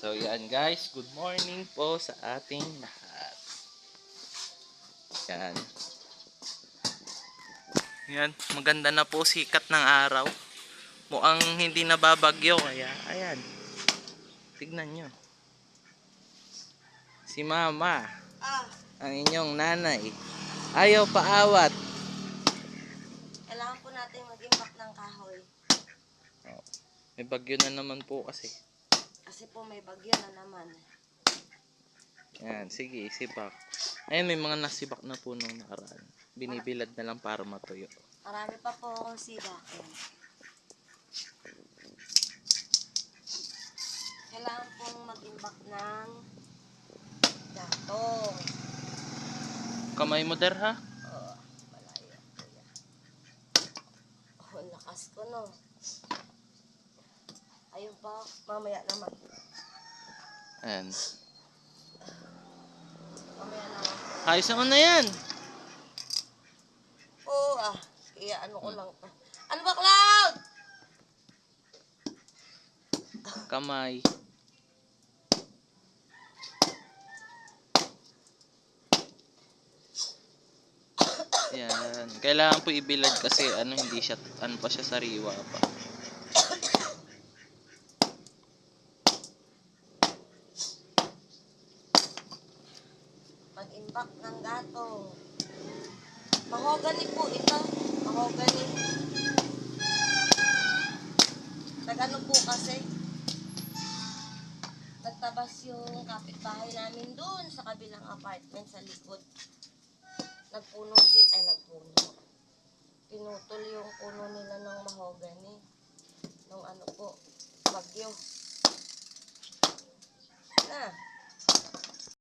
So yan guys, good morning po sa ating lahat. Yan. Yan, maganda na po sikat ng araw. Mukhang hindi nababagyo kaya ayan. Tignan nyo. Si mama, Ah, ang inyong nanay, ayaw paawat. kailangan po natin mag-impact ng kahoy. May bagyo na naman po kasi. Kasi po may bagyo na naman. Yan, sige, sibak. Ayun, may mga nasibak na po nung nakaraan. Binibilad na lang para matuyo. Marami pa po akong sibakin. Kailangan pong mag-impact ng gatong. Kamay mo der ha? Oh, malayo. Oh, lakas ko no. Pa, mamaya naman. Ayan. Mamaya naman. Ayos naman na yan. Oo ah, kaya ano ko lang to. Ano ba, Cloud? Kamay. Yan. Kailangan po ibilad kasi ano hindi siya ano pa siya sariwa pa. Mag-impact ng gatong. Mahogany po ito. Mahogany. Nag-ano po kasi. Nagtabas yung kapitbahay namin doon sa kabilang apartment sa likod. Nagpuno si, ay nagpuno. Pinutol yung puno nila ng mahogany.